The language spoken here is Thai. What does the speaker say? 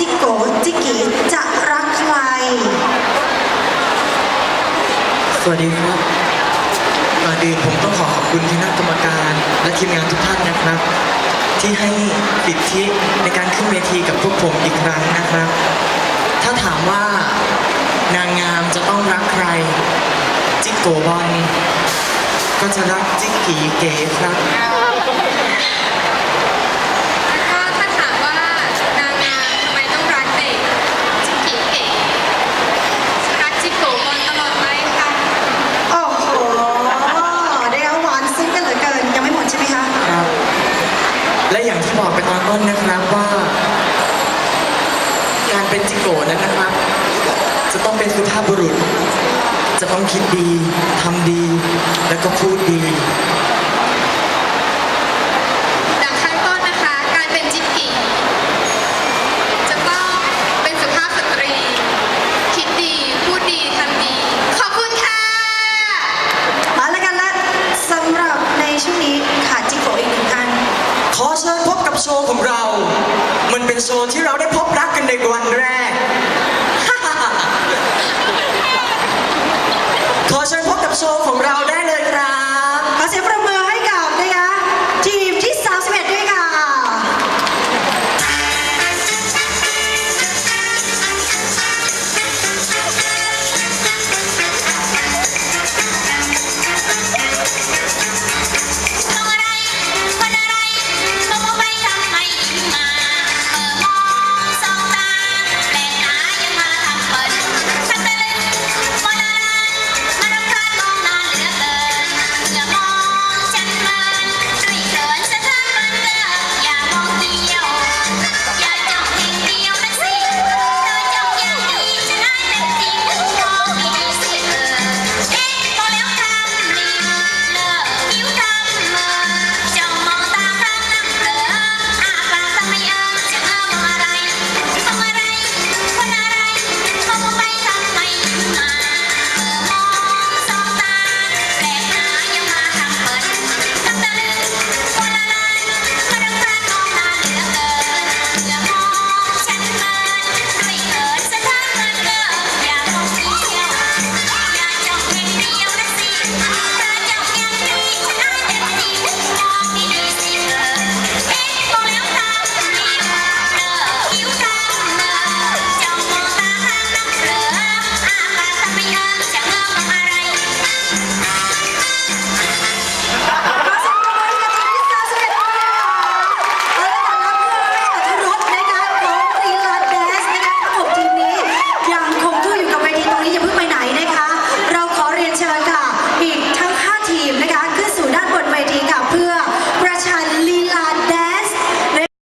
จิโกจิกิจะรักใคร สวัสดีครับก่อนอื่นผมต้องขอขอบคุณคณะกรรมการและทีมงานทุกท่านนะครับ ที่ให้สิทธิในการขึ้นเวทีกับพวกผมอีกครั้งนะครับ ถ้าถามว่านางงามจะต้องรักใคร จิกโกบอลก็จะรักจิกกีเก๋ครับ ถ้าถ้าถามว่านางงามทำไมต้องรักเด็กจิกกี้เก๋รักจิกโกบอลตลอดไปค่ะ โอ้โหเรียกว่าหวานซึ้งกันเหลือเกิน ยังไม่หมดใช่ไหมคะ ครับ และอย่างที่ บอกไปตอนต้นนะครับว่า การเป็นจิโกะนั้นนะครับ จะต้องเป็นสุภาพบุรุษ จะต้องคิดดีทำดี แล้วก็พูดดี ดังข้างต้นนะคะ การเป็นจิกกี้จะต้องเป็นสุภาพสตรี คิดดี พูดดี ทำดี ขอบคุณค่ะมาแล้วกันและสำหรับในช่วงนี้ขาดจิโกอีกหนึ่งท่านขอเชิญพบกับ โชว์ของเรา มันเป็นโชว์ที่เราได้พบรักกันในวันแรก ขอเชิญพบกับโชว์ของเราได้